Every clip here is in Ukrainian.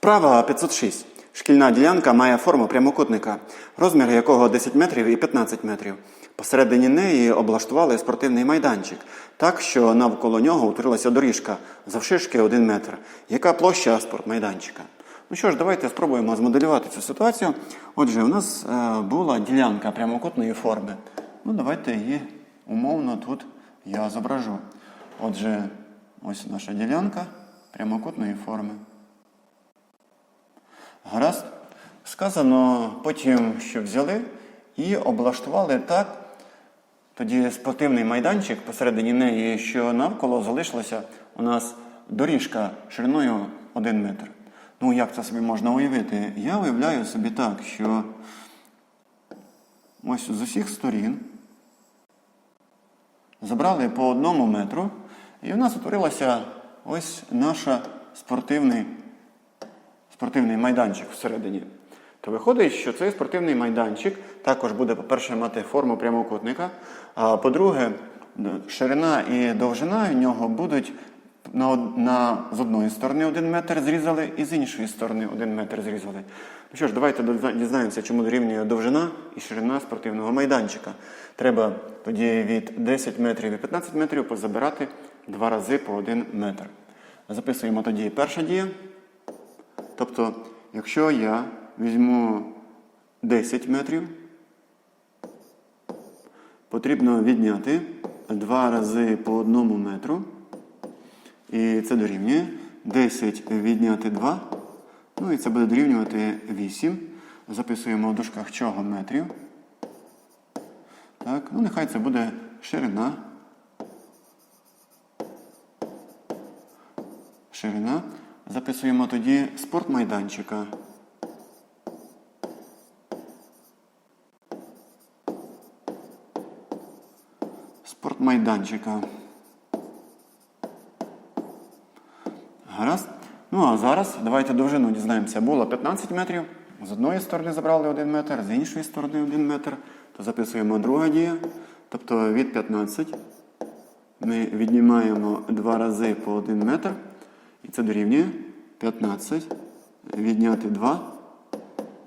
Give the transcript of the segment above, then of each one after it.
Вправа 506. Шкільна ділянка має форму прямокутника, розмір якого 10 метрів і 15 метрів. Посередині неї облаштували спортивний майданчик, так що навколо нього утворилася доріжка завширшки 1 метр. Яка площа спортмайданчика? Ну що ж, давайте спробуємо змоделювати цю ситуацію. Отже, у нас е, була ділянка прямокутної форми. Ну, давайте її умовно тут я зображу. Отже, ось наша ділянка прямокутної форми. Гаразд. Сказано потім, що взяли і облаштували так. Тоді спортивний майданчик посередині неї, що навколо залишилася у нас доріжка шириною 1 метр. Ну, як це собі можна уявити? Я уявляю собі так, що ось з усіх сторін забрали по одному метру, і в нас утворилася ось наша спортивний спортивний майданчик всередині. То виходить, що цей спортивний майданчик також буде, по-перше, мати форму прямокутника. А по-друге, ширина і довжина в нього будуть на, на, з одної сторони один метр зрізали, і з іншої сторони один метр зрізали. Ну що ж, давайте дізнаємося, чому дорівнює довжина і ширина спортивного майданчика. Треба тоді від 10 метрів і 15 метрів позабирати два рази по один метр. Записуємо тоді перша дія. Тобто, якщо я візьму 10 метрів, потрібно відняти 2 рази по одному метру. І це дорівнює 10 відняти 2. Ну і це буде дорівнювати 8. Записуємо в дужках чого метрів. Так, ну нехай це буде ширина. Ширина. Записуємо тоді спортмайданчика. Спортмайданчика. Гаразд. Ну а зараз давайте довжину дізнаємося. Було 15 метрів. З одної сторони забрали 1 метр, з іншої сторони 1 метр. То записуємо друга дія. Тобто від 15 ми віднімаємо 2 рази по 1 метр. І це дорівнює 15. Відняти 2.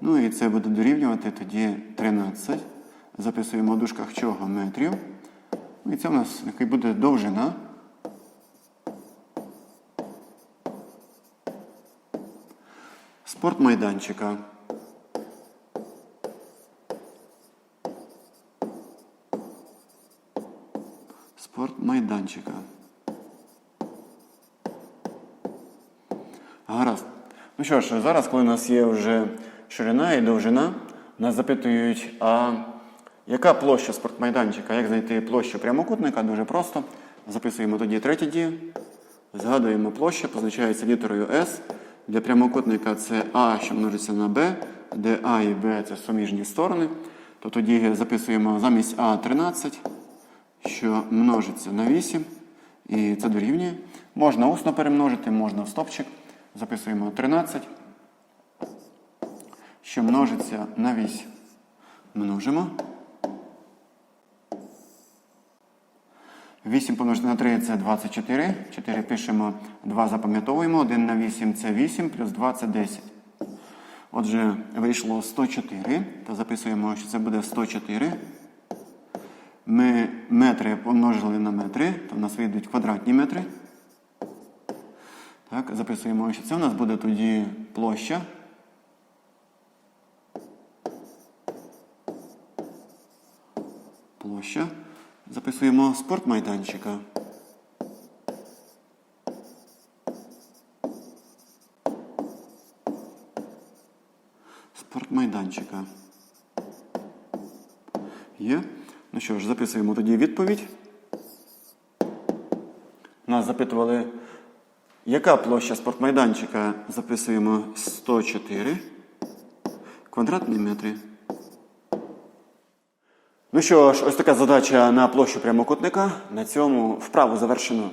Ну і це буде дорівнювати тоді 13. Записуємо в дужках чого метрів. Ну і це у нас який буде довжина. Спортмайданчика. Спортмайданчика. Гаразд. Ну що ж, зараз, коли у нас є вже ширина і довжина, нас запитують, а яка площа спортмайданчика? Як знайти площу прямокутника? Дуже просто. Записуємо тоді третє діє. Згадуємо площа, позначається літерою S. Для прямокутника це А, що множиться на Б, де А і Б це суміжні сторони. То тоді записуємо замість А 13, що множиться на 8. І це дорівнює. Можна усно перемножити, можна в стопчик. Записуємо 13, що множиться на 8. Множимо. 8 помножити на 3 це 24. 4 пишемо, 2 запам'ятовуємо. 1 на 8 це 8, плюс 2 це 10. Отже, вийшло 104. То записуємо, що це буде 104. Ми метри помножили на метри, то в нас вийдуть квадратні метри. Так, записуємо, що це у нас буде тоді площа. Площа. Записуємо спортмайданчика. Спортмайданчика. Є. Ну що ж, записуємо тоді відповідь. Нас запитували, яка площа спортмайданчика? Записуємо 104 квадратні метри. Ну що ж, ось така задача на площу прямокутника. На цьому вправу завершено.